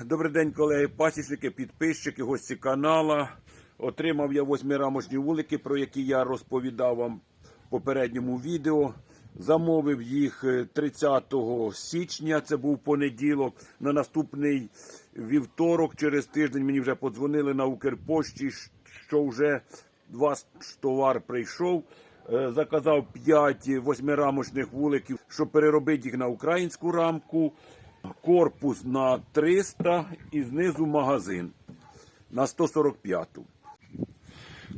Добрий день, колеги, пасічники, підписчики, гості канала. Отримав я восьмирамочні вулики, про які я розповідав вам в попередньому відео. Замовив їх е, 30 січня, це був понеділок. На наступний вівторок, через тиждень, мені вже подзвонили на Укрпошті, що вже ваш товар прийшов. Е, Заказав 5 восьмирамочних вуликів, щоб переробити їх на українську рамку. Корпус на 300 і знизу магазин на 145.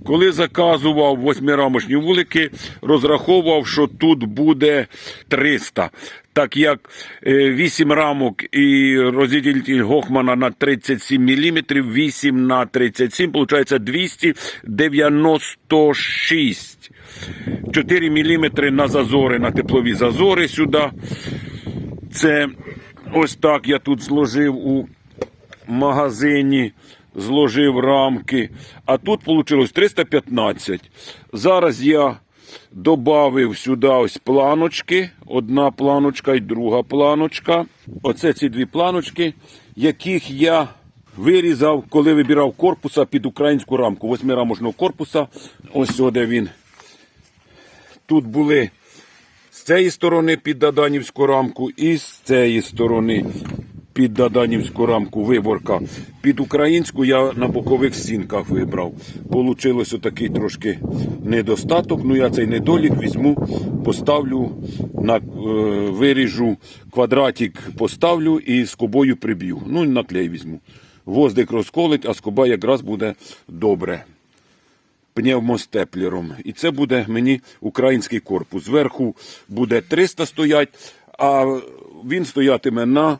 Коли заказував восьмирамочні вулики, розраховував, що тут буде 300. Так як 8 рамок і розділитель Гохмана на 37 мм, 8 на 37, виходить 296. 4 мм на зазори, на теплові зазори сюди. Це ось так я тут зложив у магазині, зложив рамки. А тут вийшло 315. Зараз я додав сюди ось планочки. Одна планочка і друга планочка. Оце ці дві планочки, яких я вирізав, коли вибирав корпуса під українську рамку. Восьмирамочного корпуса. Ось де він. Тут були цієї сторони під Даданівську рамку і з цієї сторони під Даданівську рамку виборка. Під українську я на бокових стінках вибрав. Получилось отакий трошки недостаток. Ну я цей недолік візьму, поставлю на е, виріжу квадратик, поставлю і скобою приб'ю. Ну на клей візьму. Воздик розколить, а скоба якраз буде добре пневмостеплером. І це буде мені український корпус. Зверху буде 300 стоять, а він стоятиме на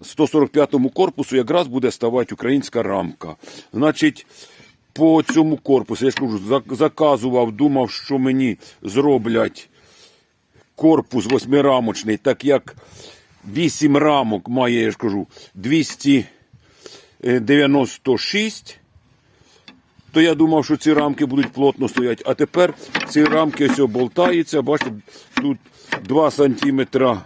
145-му корпусу, якраз буде ставати українська рамка. Значить, по цьому корпусу, я ж кажу, заказував, думав, що мені зроблять корпус восьмирамочний, так як 8 рамок має, я ж кажу, 296 то я думав, що ці рамки будуть плотно стояти. А тепер ці рамки ось болтаються. Бачите, тут 2 сантиметра,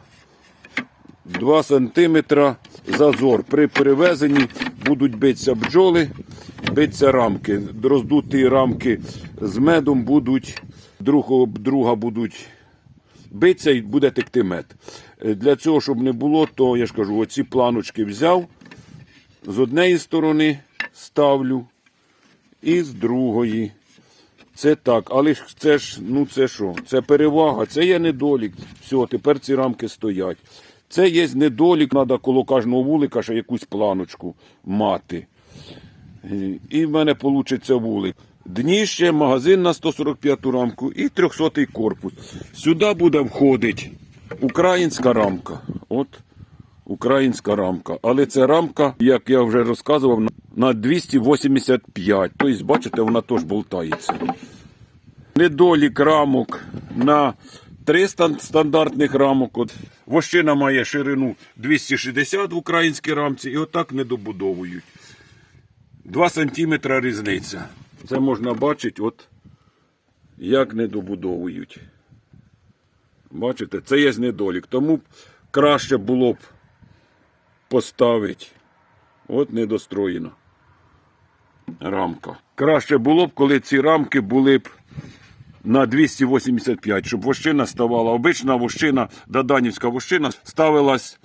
2 сантиметра зазор. При перевезенні будуть битися бджоли, битися рамки. Роздуті рамки з медом будуть, друг друга будуть битися і буде текти мед. Для цього, щоб не було, то я ж кажу, оці планочки взяв. З однієї сторони ставлю і з другої. Це так, але ж це ж, ну це що? Це перевага, це є недолік. Все, тепер ці рамки стоять. Це є недолік, треба коло кожного вулика ще якусь планочку мати. І в мене вийде вулик. Дніще, магазин на 145 рамку і 300 корпус. Сюди буде входити українська рамка. От українська рамка. Але це рамка, як я вже розказував, на- на 285. Тобто, бачите, вона теж болтається. Недолік рамок на 300 стандартних рамок. От вощина має ширину 260 в українській рамці і отак не добудовують. 2 сантиметра різниця. Це можна бачити, от як не добудовують. Бачите, це є недолік. Тому краще було б поставити. От недостроєна рамка. Краще було б, коли ці рамки були б на 285, щоб вощина ставала. Обична вощина, даданівська вощина ставилась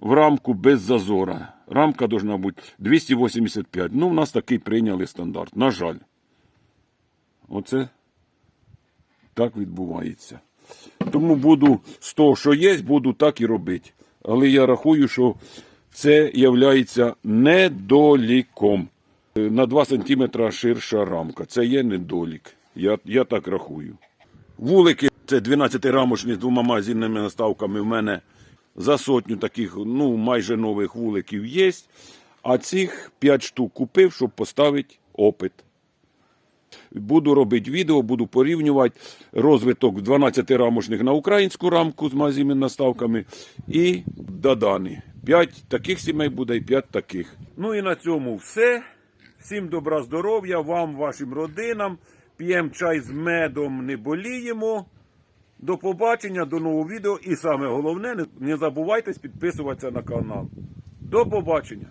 в рамку без зазора. Рамка должна бути 285. Ну, в нас такий прийняли стандарт. На жаль. Оце так відбувається. Тому буду з того, що є, буду так і робити. Але я рахую, що це є недоліком. На 2 см ширша рамка. Це є недолік. Я, я так рахую. Вулики це 12-рамочні з двома магазинними наставками. В мене за сотню таких, ну, майже нових вуликів є. А цих 5 штук купив, щоб поставити опит. Буду робити відео, буду порівнювати розвиток 12-рамочних на українську рамку з магазинними наставками і додани. 5 таких сімей буде і 5 таких. Ну і на цьому все. Всім добра здоров'я, вам, вашим родинам. П'ємо чай з медом, не боліємо. До побачення, до нового відео. І саме головне, не- забувайте підписуватися на канал. До побачення!